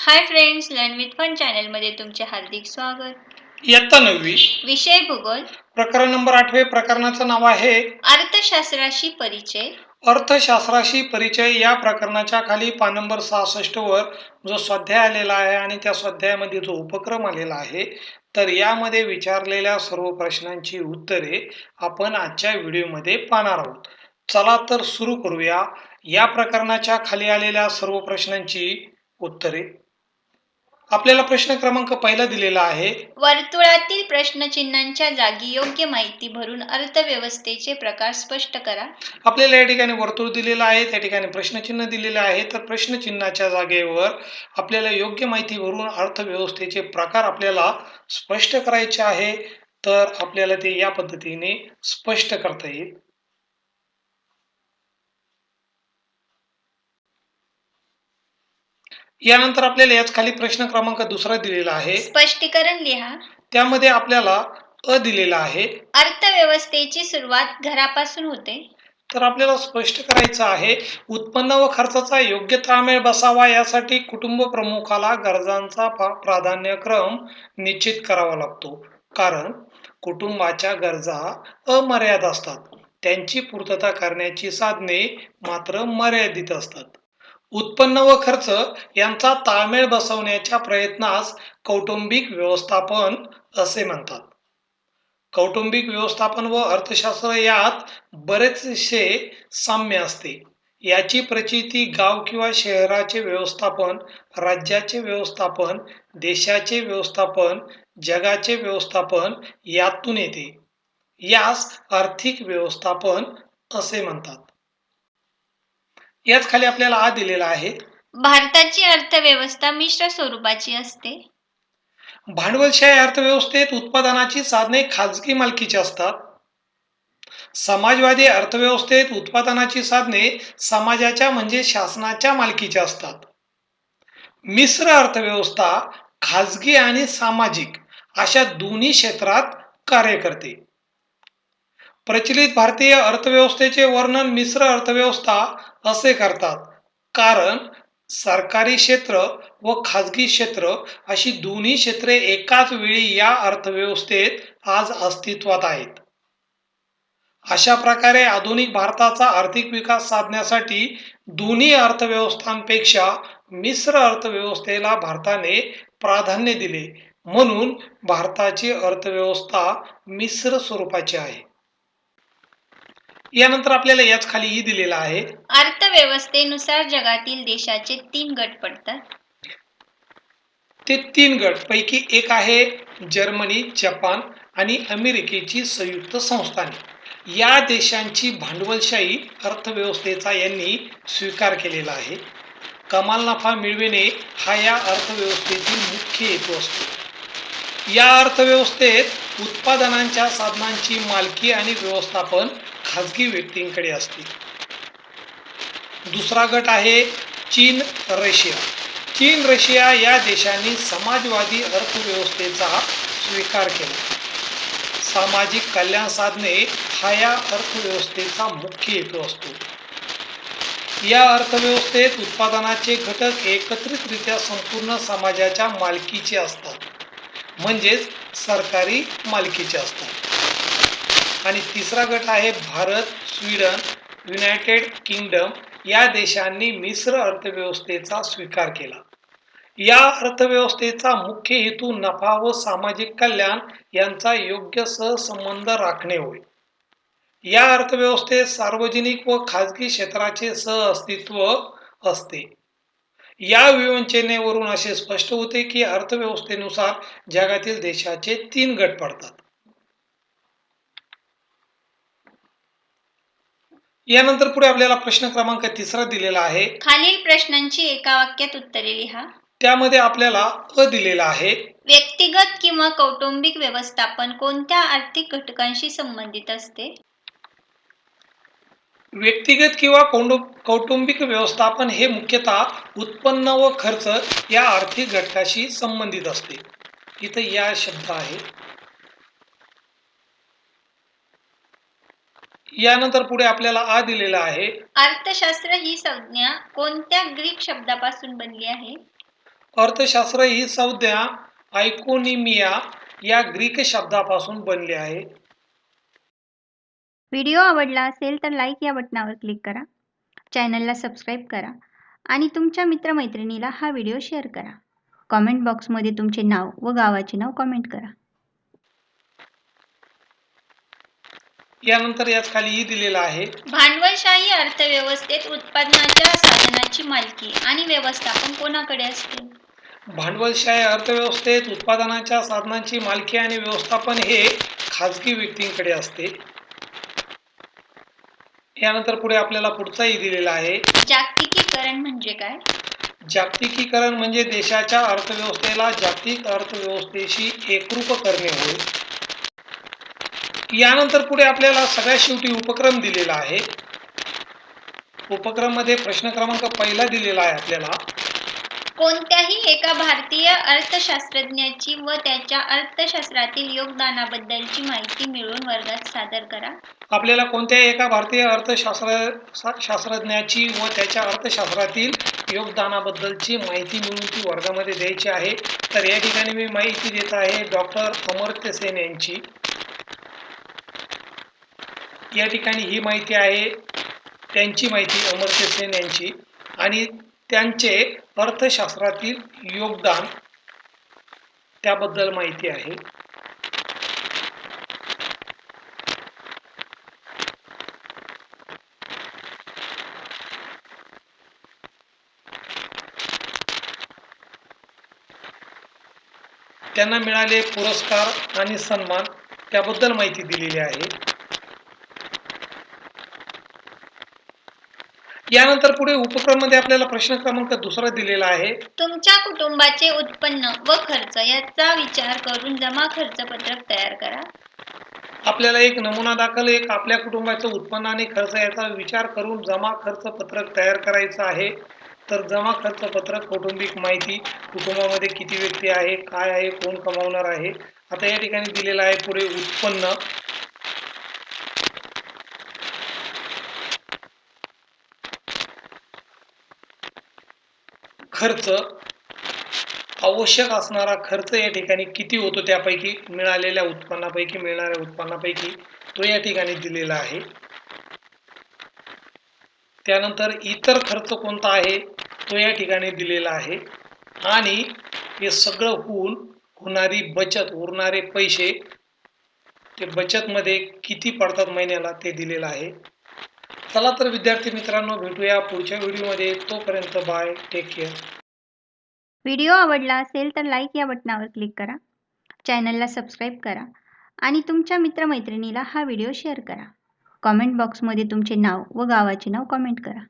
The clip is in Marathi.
Hi friends learn with fun चॅनलमध्ये तुमचे हार्दिक स्वागत. इयत्ता नववी. विषय भूगोल. प्रकरण नंबर आठवे प्रकरणाचं नाव आहे अर्थशास्त्राशी परिचय. अर्थशास्त्राशी परिचय या प्रकरणाच्या खाली पान नंबर सहासष्ट वर जो स्वाध्याय आलेला आहे आणि त्या स्वाध्यायामध्ये जो उपक्रम आलेला आहे तर यामध्ये विचारलेल्या सर्व प्रश्नांची उत्तरे आपण आजच्या व्हिडिओमध्ये पाहणार आहोत. चला तर सुरू करूया. या प्रकरणाच्या खाली आलेल्या सर्व प्रश्नांची उत्तरे. आपल्याला प्रश्न क्रमांक पहिला दिलेला आहे. वर्तुळातील प्रश्नचिन्हांच्या जागी योग्य माहिती भरून अर्थव्यवस्थेचे प्रकार स्पष्ट करा. आपल्याला या ठिकाणी वर्तुळ दिलेलं आहे त्या ठिकाणी प्रश्नचिन्ह दिलेले आहे. तर प्रश्नचिन्हाच्या जागेवर आपल्याला योग्य माहिती भरून अर्थव्यवस्थेचे प्रकार आपल्याला स्पष्ट करायचे आहे. तर आपल्याला ते या पद्धतीने स्पष्ट करता येईल. यानंतर आपल्याला याच खाली प्रश्न क्रमांक दुसरा दिलेला आहे. स्पष्टीकरण लिहा. त्यामध्ये आपल्याला अ दिलेला आहे. अर्थव्यवस्थेची सुरुवात घरापासून होते. तर आपल्याला स्पष्ट करायचं आहे उत्पन्न व खर्चाचा योग्य ताळमेळ बसावा यासाठी कुटुंब प्रमुखाला गरजांचा प्राधान्यक्रम निश्चित करावा लागतो. कारण कुटुंबाच्या गरजा अमर्याद असतात. त्यांची पूर्तता करण्याची साधने मात्र मर्यादित असतात. उत्पन्न व खर्च यांचा ताळमेळ बसवण्याच्या प्रयत्नास कौटुंबिक व्यवस्थापन असे म्हणतात. कौटुंबिक व्यवस्थापन व अर्थशास्त्र यात बरेचसे साम्य असते. याची प्रचिती गाव किंवा शहराचे व्यवस्थापन राज्याचे व्यवस्थापन देशाचे व्यवस्थापन जगाचे व्यवस्थापन यातून येते. यास आर्थिक व्यवस्थापन असे म्हणतात. याच खाली आपल्याला आ दिलेला आहे. भारताची अर्थव्यवस्था मिश्र स्वरूपाची असते. भांडवलशाही अर्थव्यवस्थेत उत्पादनाची साधने खाजगी मालकीची असतात. समाजवादी अर्थव्यवस्थेत उत्पादनाची साधने समाजाच्या म्हणजे शासनाच्या मालकीच्या असतात. मिश्र अर्थव्यवस्था खाजगी आणि सामाजिक अशा दोन्ही क्षेत्रात कार्य करते. प्रचलित भारतीय अर्थव्यवस्थेचे वर्णन मिश्र अर्थव्यवस्था असे करतात. कारण सरकारी क्षेत्र व खाजगी क्षेत्र अशी दोन्ही क्षेत्रे एकाच वेळी या अर्थव्यवस्थेत आज अस्तित्वात आहेत. अशा प्रकारे आधुनिक भारताचा आर्थिक विकास साधण्यासाठी दोन्ही अर्थव्यवस्थांपेक्षा मिश्र अर्थव्यवस्थेला भारताने प्राधान्य दिले. म्हणून भारताची अर्थव्यवस्था मिश्र स्वरूपाची आहे. यानंतर आपल्याला याच खाली ही दिलेला आहे. अर्थव्यवस्थेनुसार जगातील देशाचे तीन गट पडतात. ते तीन गट पैकी एक आहे जर्मनी जपान आणि अमेरिकेची संयुक्त संस्थाने या देशांची भांडवलशाही अर्थव्यवस्थेचा यांनी स्वीकार केलेला आहे. कमाल नफा मिळविणे हा या अर्थव्यवस्थेतील मुख्य हेतू असतो. या अर्थव्यवस्थेत उत्पादनांच्या साधनांची मालकी आणि व्यवस्थापन खाजगी व्यक्तींकडे असते दुसरा गट आहे चीन रशिया. चीन रशिया या देशांनी समाजवादी अर्थव्यवस्थेचा स्वीकार केला. सामाजिक कल्याण साधने हा या अर्थव्यवस्थेचा मुख्य हेतू असतो. या अर्थव्यवस्थेत उत्पादनाचे घटक एकत्रितरित्या संपूर्ण समाजाच्या मालकीचे असतात. म्हणजेच सरकारी मालकीचे असतात. आणि तिसरा गट आहे भारत स्वीडन युनायटेड किंगडम. या देशांनी मिश्र अर्थव्यवस्थेचा स्वीकार केला. या अर्थव्यवस्थेचा मुख्य हेतू नफा व सामाजिक कल्याण यांचा योग्य सहसंबंध राखणे होय. या अर्थव्यवस्थेत सार्वजनिक व खाजगी क्षेत्राचे सहअस्तित्व असते. या विवंचनेवरून असे स्पष्ट होते की अर्थव्यवस्थेनुसार जगातील देशाचे तीन गट पडतात. यानंतर पुढे आपल्याला प्रश्न क्रमांक तिसरा दिलेला आहे. खालील प्रश्नांची एका वाक्यात उत्तरे लिहा. त्यामध्ये आपल्याला अ दिलेला आहे. व्यक्तिगत किंवा कौटुंबिक व्यवस्थापन कोणत्या आर्थिक घटकांशी संबंधित असते? व्यक्तिगत किंवा कौटुं- कौटुंबिक व्यवस्थापन हे मुख्यतः उत्पन्न व खर्च या आर्थिक घटकाशी संबंधित असते. इथं या शब्द आहे. यानंतर पुढे आपल्याला आ दिलेला आहे. अर्थशास्त्र ही संज्ञा कोणत्या ग्रीक शब्दापासून बनली आहे? अर्थशास्त्र ही संज्ञा आयकोनिमिया या ग्रीक शब्दापासून बनली आहे. व्हिडिओ आवडला असेल तर लाईक या बटनावर क्लिक करा. चॅनलला सबस्क्राईब करा आणि तुमच्या मित्रमैत्रिणीला हा व्हिडिओ शेअर करा. कॉमेंट बॉक्समध्ये तुमचे नाव व गावाचे नाव कॉमेंट करा. यानंतर यात खालीही दिलेलं आहे. भांडवलशाही अर्थव्यवस्थेत उत्पादनाच्या साधनाची मालकी आणि व्यवस्थापन कोणाकडे असते? भांडवलशाही अर्थव्यवस्थेत उत्पादनाच्या साधनांची मालकी आणि व्यवस्थापन हे खाजगी व्यक्तींकडे असते. यानंतर पुढे आपल्याला पुढचाही दिलेला आहे. जागतिकीकरण म्हणजे काय? जागतिकीकरण म्हणजे देशाच्या अर्थव्यवस्थेला जागतिक अर्थव्यवस्थेशी एकरूप करणे होय. यानंतर पुढे आपल्याला सगळ्यात शेवटी उपक्रम दिलेला आहे. उपक्रममध्ये प्रश्न क्रमांक पहिला दिलेला आहे आपल्याला. कोणत्याही एका भारतीय अर्थशास्त्रज्ञाची व त्याच्या अर्थशास्त्रातील योगदानाबद्दलची माहिती मिळवून वर्गात सादर करा. आपल्याला कोणत्याही एका भारतीय अर्थशास्त्र शास्त्रज्ञाची व त्याच्या अर्थशास्त्रातील योगदानाबद्दलची माहिती मिळून ती वर्गामध्ये द्यायची आहे. तर या ठिकाणी मी माहिती देत आहे डॉक्टर अमर्त्य सेन यांची. या ठिकाणी ही माहिती आहे त्यांची माहिती अमर्त्य सेन यांची. आणि त्यांचे अर्थशास्त्रातील योगदान त्याबद्दल माहिती आहे. त्यांना मिळाले पुरस्कार आणि सन्मान त्याबद्दल माहिती दिलेली आहे. यानंतर पुढे उपक्रममध्ये आपल्याला प्रश्न क्रमांक दुसरा दिलेला आहे. तुमच्या कुटुंबाचे उत्पन्न व खर्च याचा विचार करून जमा खर्च पत्रक तयार करा. आपल्याला एक नमुना दाखल एक आपल्या कुटुंबाचं उत्पन्न आणि खर्च याचा विचार करून जमा खर्च पत्रक तयार करायचं आहे. तर जमा खर्च पत्रक कौटुंबिक माहिती कुटुंबामध्ये किती व्यक्ती आहे काय आहे कोण कमावणार आहे? आता या ठिकाणी दिलेलं आहे पुढे उत्पन्न. खर्च आवश्यक असणारा खर्च या ठिकाणी किती होतो त्यापैकी मिळालेल्या उत्पन्नापैकी मिळणाऱ्या उत्पन्नापैकी तो या ठिकाणी दिलेला आहे. त्यानंतर इतर खर्च कोणता आहे? तो या ठिकाणी दिलेला आहे. आणि हे सगळं होऊन होणारी बचत उरणारे पैसे ते बचतमध्ये किती पडतात महिन्याला ते दिलेलं आहे. चला तर विद्यार्थी मित्रांनो भेटूया पुढच्या व्हिडिओमध्ये. तोपर्यंत बाय टेक केअर व्हिडिओ आवडला असेल तर लाईक या बटनावर क्लिक करा. चॅनलला सबस्क्राईब करा आणि तुमच्या मित्रमैत्रिणीला हा व्हिडिओ शेअर करा. कॉमेंट बॉक्समध्ये तुमचे नाव व गावाचे नाव कॉमेंट करा.